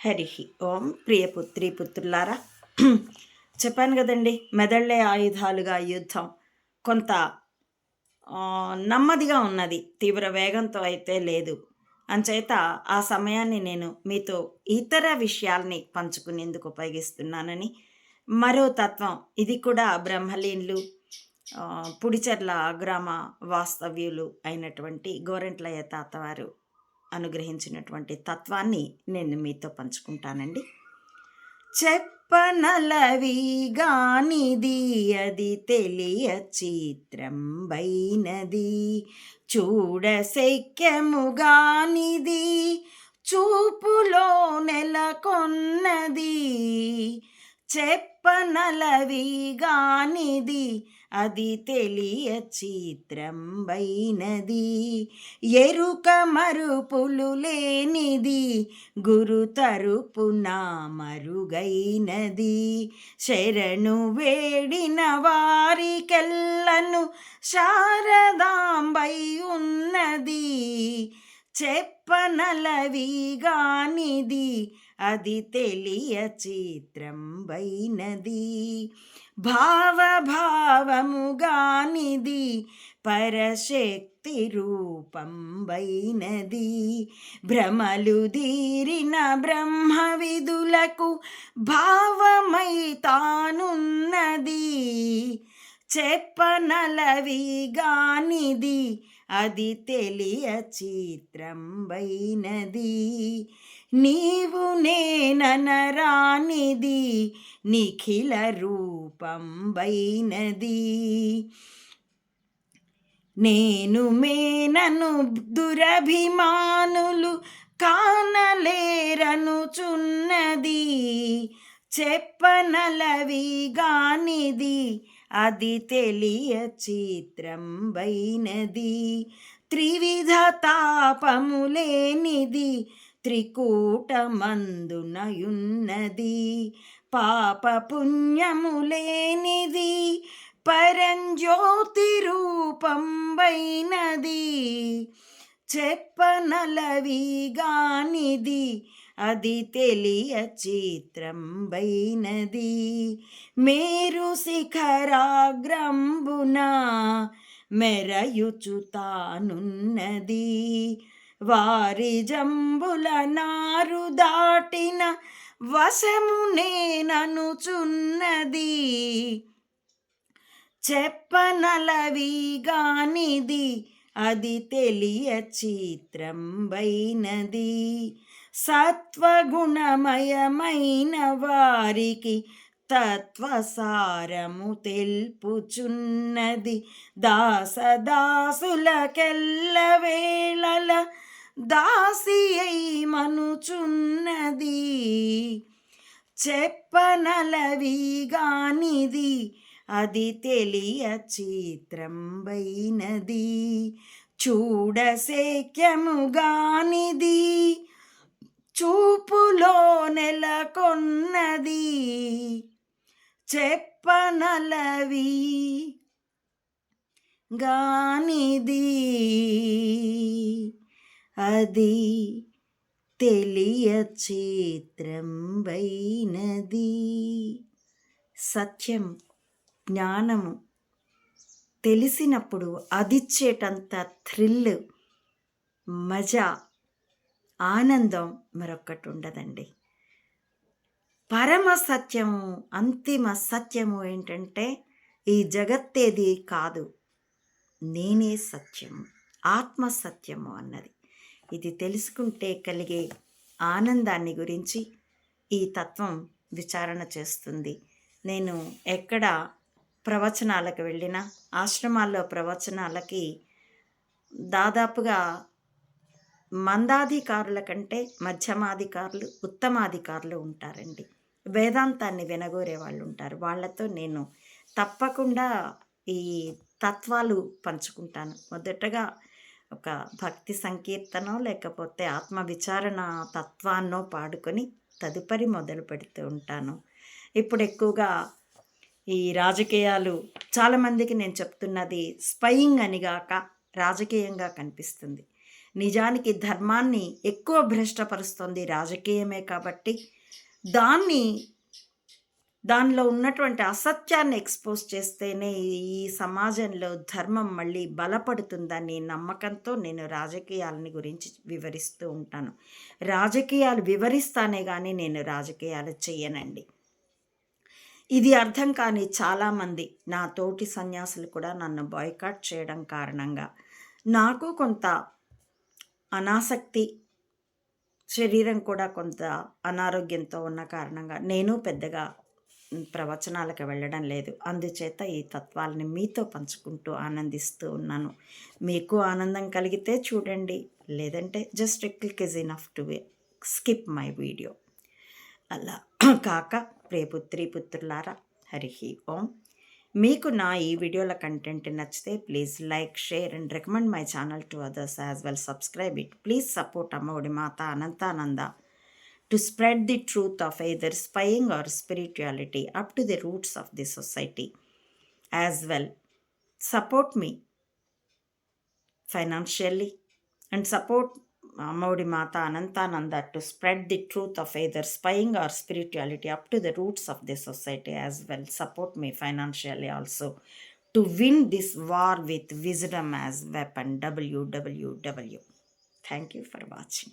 హరి ఓం ప్రియ పుత్రి పుత్రులారా. చెప్పాను కదండి మెదళ్ళే ఆయుధాలుగా యుద్ధం. కొంత నెమ్మదిగా ఉన్నది తీవ్ర వేగంతో అయితే లేదు. అంచేత ఆ సమయాన్ని నేను మీతో ఇతర విషయాల్ని పంచుకునేందుకు ఉపయోగిస్తున్నానని. మరో తత్వం ఇది కూడా బ్రహ్మలీన్లు పుడిచెర్ల గ్రామ వాస్తవ్యులు అయినటువంటి గోరెంట్లయ్య తాతవారు అనుగ్రహించినటువంటి తత్వాన్ని నేను మీతో పంచుకుంటానండి. చెప్పనలవిగానిది అది తెలియ చిత్రంబైనది. చూడశక్యముగానిది చూపులో నెలకొన్నది. చెప్పనలవిగానిది అది తెలియ చిత్రంబైనది. ఎరుక మరుపులు లేనిది గురు తరుపున మరుగైనది. శరణు వేడిన వారికెల్లను శారదాంబై ఉన్నది. చెప్పనలవిగానిది అది తెలియ చిత్రంబైనది భావభావముగానిది పరశక్తి రూపంబైనది భ్రమలు దీరిన బ్రహ్మ విధులకు భావమై తానున్నది. చెప్పనలవి గానిది అది తెలియ చిత్రంబైనది. నీవు నేననరానిది నిఖిల రూపంబైనది. నేను మేనను దురభిమానులు కానలేరనుచున్నది చెప్పనలవి గానిది అది తెలియ చిత్రంబైనది త్రివిధ తాపములేనిది త్రికూటమందునయున్నది పాప పుణ్యములేనిది పరంజ్యోతి రూపంబైనది చెప్పనలవి గానిది. అది తెలియ చిత్రంబైనది మేరు శిఖరాగ్రంబున మెరయుచుతానున్నది వారి జంబుల నారు దాటిన వశము నేననుచున్నది. చెప్పనలవి గానిది అది తెలియ చిత్రంబైనది సత్వగుణమయమైన వారికి తత్వసారము తెల్పుచున్నది. దాసదాసులకెల్ల వేళల దాసి అయి మనుచున్నది. చెప్పనలవి గానిది అది తెలియ చిత్రంబైనది చూడసేక్యముగానిది చూపులో నెలకొన్నది చెప్పనలవి గానిది. అది తెలియ చిత్రంబైనది సత్యం జ్ఞానము తెలిసినప్పుడు అదిచ్చేటంత థ్రిల్ మజా ఆనందం మరొక్కటి ఉండదండి పరమ సత్యము అంతిమ సత్యము ఏంటంటే ఈ జగత్తేది కాదు. నేనే సత్యము ఆత్మ సత్యము అన్నది. ఇది తెలుసుకుంటే కలిగే ఆనందాన్ని గురించి ఈ తత్వం విచారణ చేస్తుంది. నేను ఎక్కడ ప్రవచనాలకు వెళ్ళినా ఆశ్రమాల్లో ప్రవచనాలకి దాదాపుగా మందాధికారుల కంటే మధ్యమాధికారులు ఉత్తమాధికారులు ఉంటారండి. వేదాంతాన్ని వినగోరే వాళ్ళు ఉంటారు వాళ్ళతో నేను తప్పకుండా ఈ తత్వాలు పంచుకుంటాను. మొదటగా ఒక భక్తి సంకీర్తనో లేకపోతే ఆత్మ విచారణ తత్వాన్నో పాడుకొని తదుపరి మొదలు పెడుతూ ఉంటాను. ఇప్పుడు ఎక్కువగా ఈ రాజకీయాలు చాలామందికి నేను చెప్తున్నది స్పయింగ్ అనిగాక రాజకీయంగా కనిపిస్తుంది. నిజానికి ధర్మాన్ని ఎక్కువ భ్రష్టపరుస్తుంది రాజకీయమే కాబట్టి దాన్ని దానిలో ఉన్నటువంటి అసత్యాన్ని ఎక్స్పోజ్ చేస్తేనే ఈ సమాజంలో ధర్మం మళ్ళీ బలపడుతుందని నమ్మకంతో నేను రాజకీయాలని గురించి వివరిస్తూ ఉంటాను. రాజకీయాలు వివరిస్తానే కానీ నేను రాజకీయాలు చేయనండి ఇది అర్థం కాని చాలామంది నా తోటి సన్యాసులు కూడా నన్ను బాయ్కాట్ చేయడం కారణంగా నాకు కొంత అనాసక్తి శరీరం కూడా కొంత అనారోగ్యంతో ఉన్న కారణంగా నేను పెద్దగా ప్రవచనాలకు వెళ్ళడం లేదు. అందుచేత ఈ తత్వాలని మీతో పంచుకుంటూ ఆనందిస్తూ ఉన్నాను. మీకు ఆనందం కలిగితే చూడండి. లేదంటే just click is enough to skip my video అలా. కాక ప్రియపుత్రి పుత్రులారా హరి ఓం. మీకు నా ఈ వీడియోల కంటెంట్ నచ్చితే please like share and recommend my channel to others as well. Subscribe it. Please support Amaudi Mata Anantananda to spread the truth of either spying or spirituality up to the roots of the society as well. Support me financially and support Amaudi Mata Anantananda to spread the truth of either spying or spirituality up to the roots of the society as well. Support me financially also to win this war with wisdom as weapon. www. Thank you for watching.